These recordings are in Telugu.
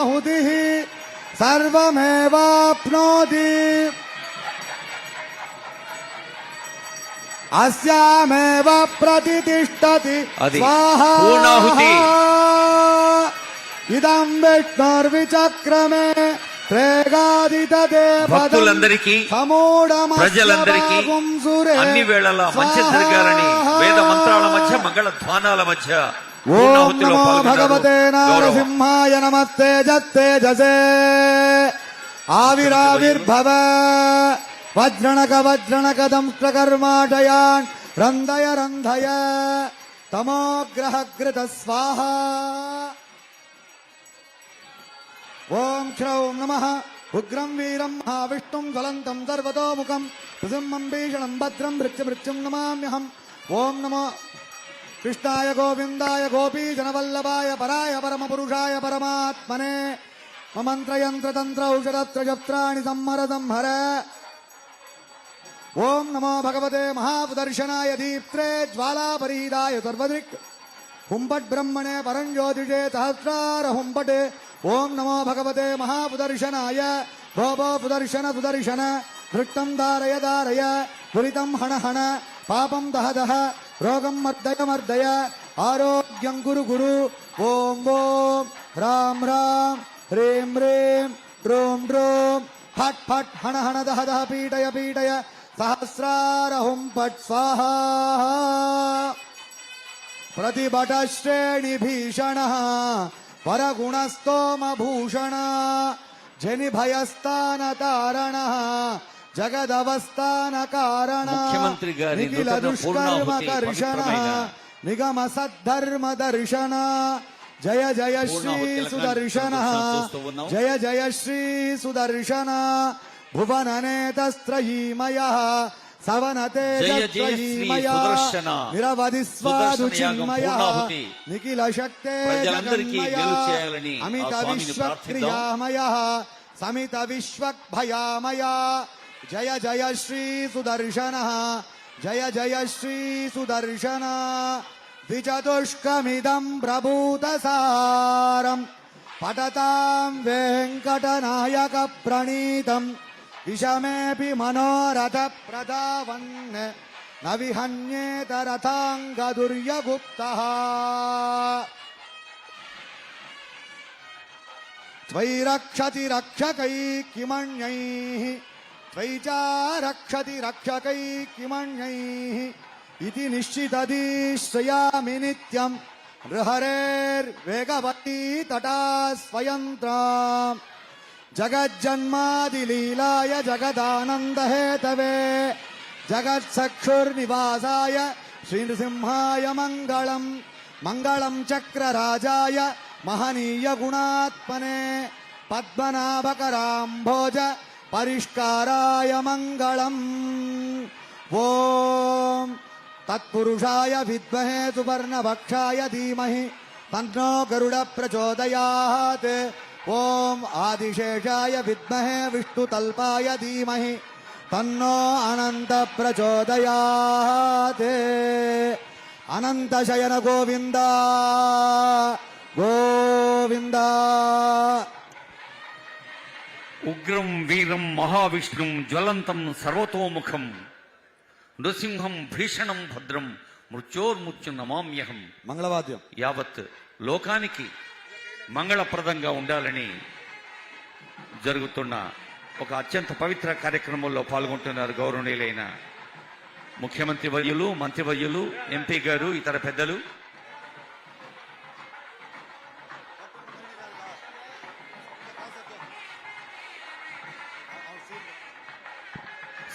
आहुतिः सर्वमेवाप्नोति अस्यामेव प्रतितिष्ठति అది स्वाहा పూర్ణాహుతి. ఇదం విష్ణుర్విచక్రమే భక్తులందరికీ, ప్రజలందరికీ అన్ని వేళలా మంచి జరగాలని వేద మంత్రాల మధ్య మంగళ ధ్వానాల మధ్య ఓం పూర్ణాహుతిలో నమో పాల్గొన్నారు. భగవతే గౌరవం. నారసింహాయ నమస్తే జత్తేజసే ఆవిరావిర్భవ వజ్రణక వజ్రణక దంష్ట్రకర్మాటయాన్ రంధయ రంధయ తమోగ్రహగృత స్వాహ ఓం క్షౌం నమ ఉగ్రం వీరం మహావిష్ణుం జ్వలంతం సర్వతోముఖం నృసింహం భీషణం భద్రం భృత్య మృత్యుం నమామ్యహం ఓం నమో कृष्णाय गोविन्दाय गोपीजनवल्लभाय पराय परमपुरुषाय परमात्मने ममन्त्रयन्त्रतन्त्र औषधत्र जत्राणि संहर संहर ॐ नमो भगवते महापुदर्शनाय दीप्त्रे ज्वालापरीदाय सर्वदृक् हुम्बट्ब्रह्मणे परञ्ज्योतिषे सहस्रार हुम्बट् ॐ नमो भगवते महापुदर्शनाय भोभो पुदर्शन सुदर्शन भृक्तं धारय धारय दुरितं हण हण पापं दह दह रोगम मर्दय मर्दय। आरोग्यं गुरु गुरु। ओम ओम। राम राम। ह्रीं ह्रीं। ड्रोम ड्रोम फट फट हण हण दह दह पीडय पीडय। सहस्रारहुं पट स्वाहा। प्रतिभटश्रेणी भीषणः। परगुणस्तोमभूषण। जनिभयस्तानतारणः జగదవస్థాన కారణ ముఖ్యమంత్రి గారి దుష్కర్మ కర్షణ నిగమ సద్ధర్మ దర్శన జయ జయ శ్రీ సుదర్శన. జయ జయ శ్రీ సుదర్శన. భువననేతస్త్రయీమయ సవనతేజీమయ నిరవధి స్వాదు చిన్మయ నిఖిల శక్తే అమిత విశ్వక్రియామయ సమిత విశ్వక్ భయామయ जय जय श्री सुदर्शन, जय जय श्री सुदर्शन। द्विचतुष्कमिदं प्रभूतसारम् पठतां वेङ्कटनायकप्रणीतं विषमेऽपि मनोरथप्रधावन् न विहन्येत रथाङ्गदुर्यगुप्तः। त्वयि रक्षति रक्षकैः किमण्यैः त्वयि च रक्षति रक्षकै किमण्यैः इति निश्चितधीश्रयामि नित्यम्। नृहरेर्वेगवती तटा स्वयन्त्राम्। जगज्जन्मादिलीलाय जगदानन्दहेतवे। जगत्सक्षुर्निवासाय श्रीनृसिंहाय मङ्गलम्। मङ्गलम् चक्रराजाय महनीय गुणात्मने पद्मनाभकराम्भोज परिष्काराय मङ्गलम् ॐ तत्पुरुषाय विद्महे सुवर्णभक्षाय धीमहि तन्नो गरुड प्रचोदयात् ॐ आदिशेषाय विद्महे विष्णुतल्पाय धीमहि तन्नो अनन्त प्रचोदयात् अनन्तशयन गोविन्द गोविन्द ఉగ్రం వీరం మహావిష్ణుం జ్వలంతం సర్వతోముఖం నృసింహం భీషణం భద్రం మృత్యోర్మృత్యు నమామ్యహం. మంగళవాద్యం. యావత్ లోకానికి మంగళప్రదంగా ఉండాలని జరుగుతున్న ఒక అత్యంత పవిత్ర కార్యక్రమంలో పాల్గొంటున్నారు గౌరవనీయులైన ముఖ్యమంత్రి వర్యులు మంత్రివర్యులు ఎంపీ గారు ఇతర పెద్దలు.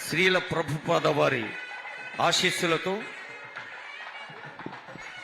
శ్రీల ప్రభుపాద వారి ఆశీస్సులతో